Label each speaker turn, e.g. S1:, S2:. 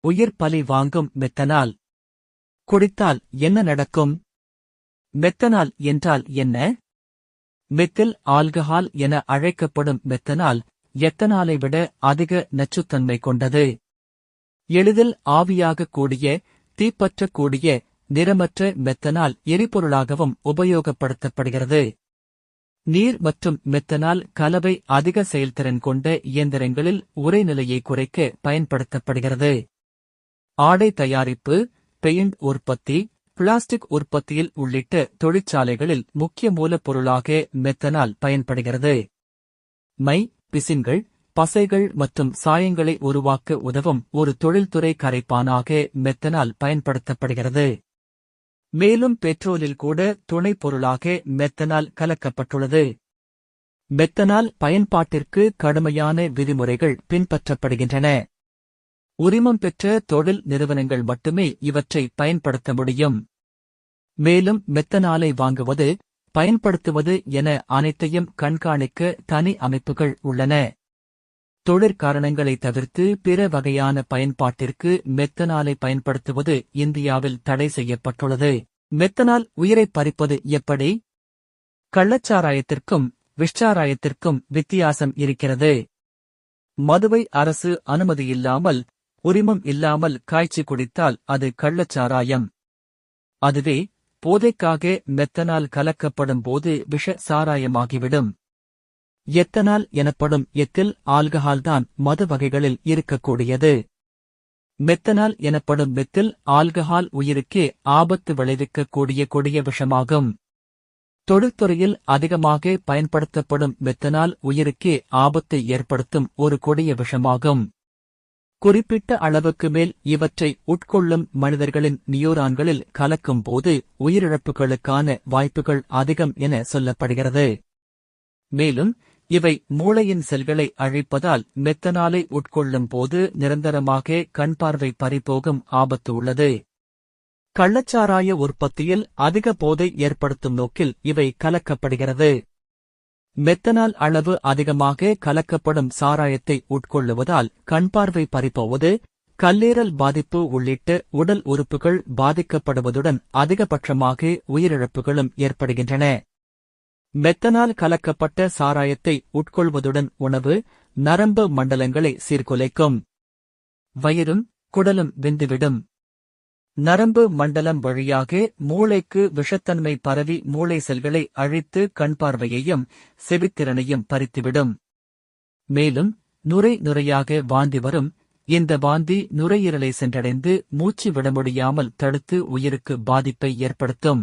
S1: உயிர் பலி வாங்கும் மெத்தனால். குடித்தால் என்ன நடக்கும்? மெத்தனால் என்றால் என்ன? மெத்தில் ஆல்கஹால் என அழைக்கப்படும் மெத்தனால் எத்தனாலை விட அதிக நச்சுத்தன்மை கொண்டது? எளிதில் ஆவியாகக்கூடிய தீப்பற்றக்கூடிய நிறமற்ற மெத்தனால் எரிபொருளாகவும் உபயோகப்படுத்தப்படுகிறது. நீர் மற்றும் மெத்தனால் கலவை அதிக செயல்திறன் கொண்ட இயந்திரங்களில் உரைநிலையை குறைக்க பயன்படுத்தப்படுகிறது. ஆடை தயாரிப்பு பெயிண்ட் உற்பத்தி பிளாஸ்டிக் உற்பத்தியில் உள்ளிட்ட தொழிற்சாலைகளில் முக்கிய மூலப்பொருளாக மெத்தனால் பயன்படுகிறது. மை பிசின்கள் பசைகள் மற்றும் சாயங்களை உருவாக்க உதவும் ஒரு தொழில்துறை கரைப்பானாக மெத்தனால் பயன்படுத்தப்படுகிறது. மேலும் பெட்ரோலில் கூட துணைப் பொருளாக மெத்தனால் கலக்கப்பட்டுள்ளது. மெத்தனால் பயன்பாட்டிற்கு கடுமையான விதிமுறைகள் பின்பற்றப்படுகின்றன. உரிமம் பெற்ற தொழில் நிறுவனங்கள் மட்டுமே இவற்றை பயன்படுத்த முடியும். மேலும் மெத்தனாலை வாங்குவது பயன்படுத்துவது என அனைத்தையும் கண்காணிக்க தனி அமைப்புகள் உள்ளன. தொழிற்காரணங்களை தவிர்த்து பிற வகையான பயன்பாட்டிற்கு மெத்தனாலை பயன்படுத்துவது இந்தியாவில் தடை செய்யப்பட்டுள்ளது. மெத்தனால் உயிரை பறிப்பது எப்படி? கள்ளச்சாராயத்திற்கும் விஷச்சாராயத்திற்கும் வித்தியாசம் இருக்கிறது. மதுவை அரசு அனுமதியில்லாமல் உரிமம் இல்லாமல் காய்ச்சி குடித்தால் அது கள்ளச்சாராயம். அதுவே போதைக்காக மெத்தனால் கலக்கப்படும் போது விஷ சாராயமாகிவிடும் எத்தனால் எனப்படும் எத்தில் ஆல்கஹால்தான் மது வகைகளில் இருக்கக்கூடியது. மெத்தனால் எனப்படும் மெத்தில் ஆல்கஹால் உயிருக்கே ஆபத்து விளைவிக்கக்கூடிய கொடிய விஷமாகும். தொழில்துறையில் அதிகமாக பயன்படுத்தப்படும் மெத்தனால் உயிருக்கே ஆபத்தை ஏற்படுத்தும் ஒரு கொடிய விஷமாகும். குறிப்பிட்ட அளவுக்கு மேல் இவற்றை உட்கொள்ளும் மனிதர்களின் நியூரான்களில் கலக்கும் போது உயிரிழப்புகளுக்கான வாய்ப்புகள் அதிகம் என சொல்லப்படுகிறது. மேலும் இவை மூளையின் செல்களை அழிப்பதால் மெத்தனாலை உட்கொள்ளும் போது நிரந்தரமாக கண் பார்வை பறிபோகும் ஆபத்து உள்ளது. கள்ளச்சாராய உற்பத்தியில் அதிக போதை ஏற்படுத்தும் நோக்கில் இவை கலக்கப்படுகிறது. மெத்தனால் அளவு அதிகமாக கலக்கப்படும் சாராயத்தை உட்கொள்ளுவதால் கண்பார்வை பறிப்போவது கல்லீரல் பாதிப்பு உள்ளிட்ட உடல் உறுப்புகள் பாதிக்கப்படுவதுடன் அதிகபட்சமாக உயிரிழப்புகளும் ஏற்படுகின்றன. மெத்தனால் கலக்கப்பட்ட சாராயத்தை உட்கொள்வதுடன் உணவு நரம்பு மண்டலங்களை சீர்குலைக்கும். வயிறும் குடலும் வெந்துவிடும். நரம்பு மண்டலம் வழியாக மூளைக்கு விஷத்தன்மை பரவி மூளை செல்களை அழித்து கண்பார்வையையும் செவித்திறனையும் பறித்துவிடும். மேலும் நுரை நுரையாக வாந்தி வரும். இந்த வாந்தி நுரையீரலை சென்றடைந்து மூச்சு விட முடியாமல் தடுத்து உயிருக்கு பாதிப்பை ஏற்படுத்தும்.